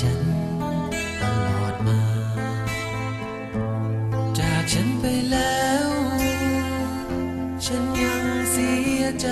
ฉันตลอดมา จากฉันไปแล้ว ฉันยังเสียใจ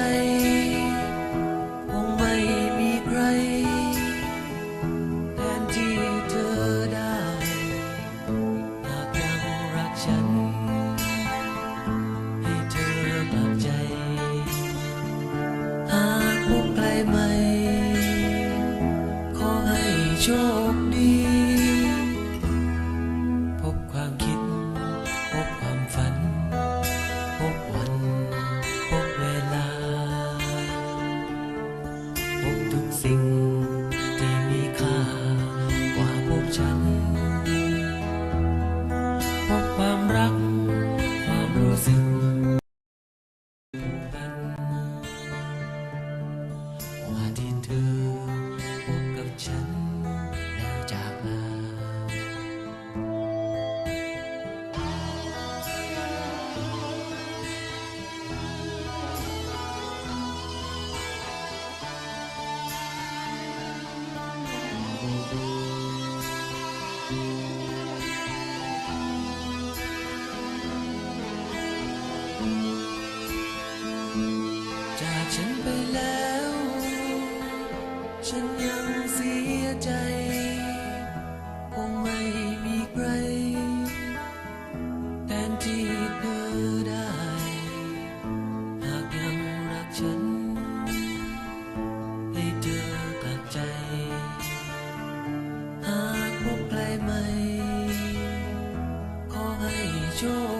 ฉันไปแล้ว ฉันยังเสียใจ คงไม่มีใครแทนที่เธอได้ หากยังรักฉัน ให้เธอกลับใจ หากพบใครใม่ ขอให้โชค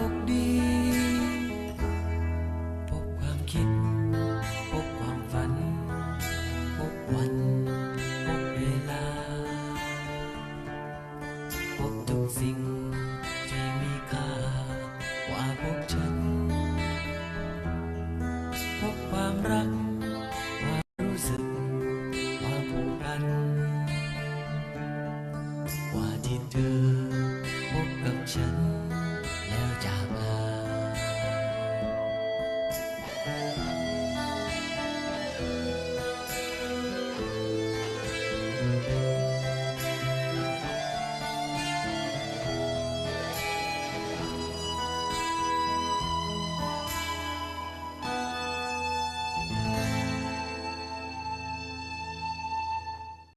前